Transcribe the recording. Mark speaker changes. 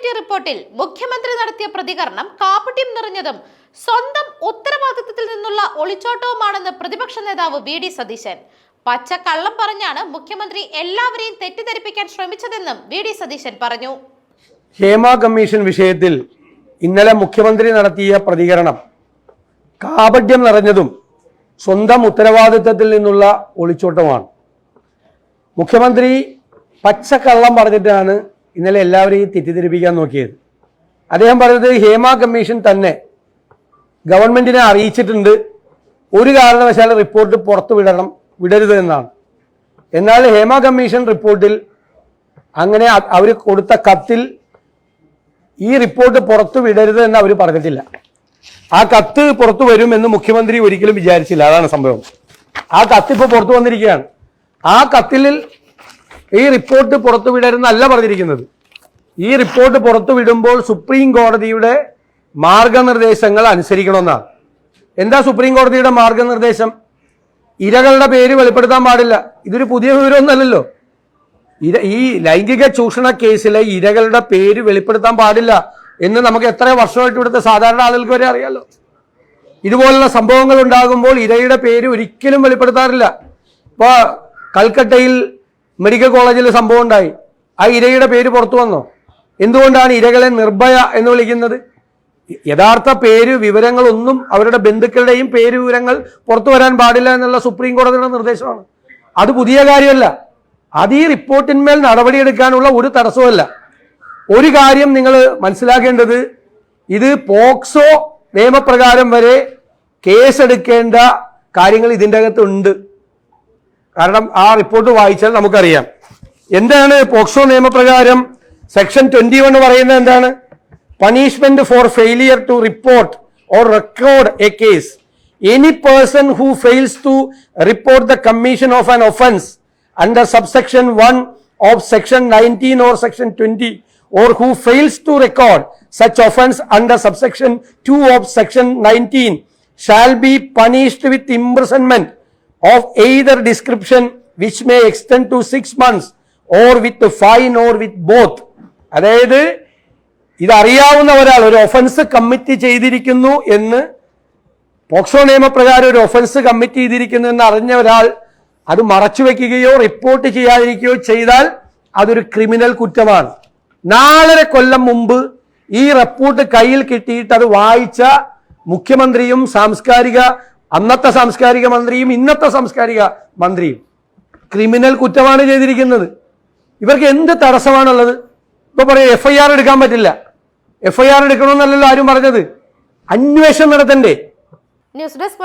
Speaker 1: Committee റിപ്പോർട്ടിൽ മുഖ്യമന്ത്രി നടത്തിയ പ്രതികരണം കാപട്യം നിറഞ്ഞതും സ്വന്തം ഉത്തരവാദിത്തത്തിൽ നിന്നുള്ള ഒളിച്ചോട്ടവുമാണെന്ന് പ്രതിപക്ഷ നേതാവ് വി ഡി സതീശൻ. പച്ച കള്ളം പറഞ്ഞാണ് മുഖ്യമന്ത്രി എല്ലാവരെയും തെറ്റിദ്ധരിപ്പിക്കാൻ ശ്രമിച്ചതെന്നും വി ഡി സതീശൻ പറഞ്ഞു.
Speaker 2: ഹേമ കമ്മീഷൻ വിഷയത്തിൽ ഇന്നലെ മുഖ്യമന്ത്രി നടത്തിയ പ്രതികരണം കാപട്യം നിറഞ്ഞതും സ്വന്തം ഉത്തരവാദിത്തത്തിൽ നിന്നുള്ള ഒളിച്ചോട്ടമാണ്. മുഖ്യമന്ത്രി പച്ച കള്ളം പറഞ്ഞിട്ടാണ് ഇന്നലെ എല്ലാവരെയും തെറ്റിദ്ധരിപ്പിക്കാൻ നോക്കിയത്. അദ്ദേഹം പറഞ്ഞത് ഹേമ കമ്മീഷൻ തന്നെ ഗവൺമെന്റിനെ അറിയിച്ചിട്ടുണ്ട്. ഒരു കാരണവശാൽ റിപ്പോർട്ട് പുറത്തു വിടണം വിടരുത് എന്നാണ്. എന്നാൽ ഹേമ കമ്മീഷൻ റിപ്പോർട്ടിൽ അങ്ങനെ അവർ കൊടുത്ത കത്തിൽ ഈ റിപ്പോർട്ട് പുറത്തു വിടരുത് എന്ന് അവർ പറഞ്ഞിട്ടില്ല. ആ കത്ത് പുറത്തു വരുമെന്ന് മുഖ്യമന്ത്രി ഒരിക്കലും വിചാരിച്ചില്ല. അതാണ് സംഭവം. ആ കത്ത് ഇപ്പോൾ പുറത്തു വന്നിരിക്കുകയാണ്. ആ കത്തിൽ ഈ റിപ്പോർട്ട് പുറത്തു വിടരുന്നല്ല പറഞ്ഞിരിക്കുന്നത്. ഈ റിപ്പോർട്ട് പുറത്തു വിടുമ്പോൾ സുപ്രീം കോടതിയുടെ മാർഗനിർദ്ദേശങ്ങൾ അനുസരിക്കണമെന്നാണ്. എന്താ സുപ്രീം കോടതിയുടെ മാർഗനിർദ്ദേശം? ഇരകളുടെ പേര് വെളിപ്പെടുത്താൻ പാടില്ല. ഇതൊരു പുതിയ വിവരമൊന്നല്ലല്ലോ ഇര ഈ ലൈംഗിക ചൂഷണ കേസിലെ ഇരകളുടെ പേര് വെളിപ്പെടുത്താൻ പാടില്ല എന്ന് നമുക്ക് എത്ര വർഷമായിട്ട് ഇവിടുത്തെ സാധാരണ ആളുകൾക്ക് വരെ അറിയാലോ. ഇതുപോലുള്ള സംഭവങ്ങൾ ഉണ്ടാകുമ്പോൾ ഇരയുടെ പേര് ഒരിക്കലും വെളിപ്പെടുത്താറില്ല. ഇപ്പോൾ കൽക്കട്ടയിൽ മെഡിക്കൽ കോളേജിൽ സംഭവം ഉണ്ടായി. ആ ഇരയുടെ പേര് പുറത്തു വന്നോ? എന്തുകൊണ്ടാണ് ഇരകളെ നിർഭയ എന്ന് വിളിക്കുന്നത്? യഥാർത്ഥ പേര് വിവരങ്ങളൊന്നും അവരുടെ ബന്ധുക്കളുടെയും പേര് വിവരങ്ങൾ പുറത്തു വരാൻ പാടില്ല എന്നുള്ള സുപ്രീം കോടതിയുടെ നിർദ്ദേശമാണ്. അത് പുതിയ കാര്യമല്ല. അത് ഈ റിപ്പോർട്ടിന്മേൽ നടപടിയെടുക്കാനുള്ള ഒരു തടസ്സമല്ല ഒരു കാര്യം നിങ്ങൾ മനസ്സിലാക്കേണ്ടത് ഇത് പോക്സോ നിയമപ്രകാരം വരെ കേസെടുക്കേണ്ട കാര്യങ്ങൾ ഇതിന്റെ അകത്തുണ്ട്. കാരണം ആ റിപ്പോർട്ട് വായിച്ചാൽ നമുക്കറിയാം. എന്താണ് പോക്സോ നിയമപ്രകാരം സെക്ഷൻ ട്വന്റി വൺ പറയുന്നത് എന്താണ്? Punishment for failure to report or record a case any person who fails to report the commission of an offence under subsection 1 of section 19 or section 20 or who fails to record such offense under subsection 2 of section 19 shall be punished with imprisonment. Of either description which may extend to 6 months or with fine or with both. അതായത് ഇതറിയാവുന്ന ഒരാൾ ഒരു offence commit ചെയ്തിരിക്കുന്നു എന്ന് POCSO നിയമപ്രകാരം ഒരു offence commit ചെയ്തിരിക്കുന്നു എന്ന് അറിഞ്ഞ ഒരാൾ അത് മറച്ചു വെക്കുകയോ റിപ്പോർട്ട് ചെയ്യാതിരിക്കുകയോ ചെയ്താൽ അതൊരു ക്രിമിനൽ കുറ്റമാണ്. നാലര കൊല്ലം മുമ്പ് ഈ റിപ്പോർട്ട് കയ്യിൽ കിട്ടിയിട്ട് അത് വായിച്ച മുഖ്യമന്ത്രിയും സാംസ്കാരിക അന്നത്തെ സാംസ്കാരിക മന്ത്രിയും ഇന്നത്തെ സാംസ്കാരിക മന്ത്രിയും ക്രിമിനൽ കുറ്റമാണ് ചെയ്തിരിക്കുന്നത്. ഇവർക്ക് എന്ത് തടസ്സമാണുള്ളത്? ഇപ്പൊ പറയാം എഫ് ഐ ആർ എടുക്കാൻ പറ്റില്ല. എഫ് ഐ ആർ എടുക്കണമെന്നല്ലല്ലോ ആരും പറഞ്ഞത്. അന്വേഷണം നടത്തണ്ടേ?
Speaker 1: News desk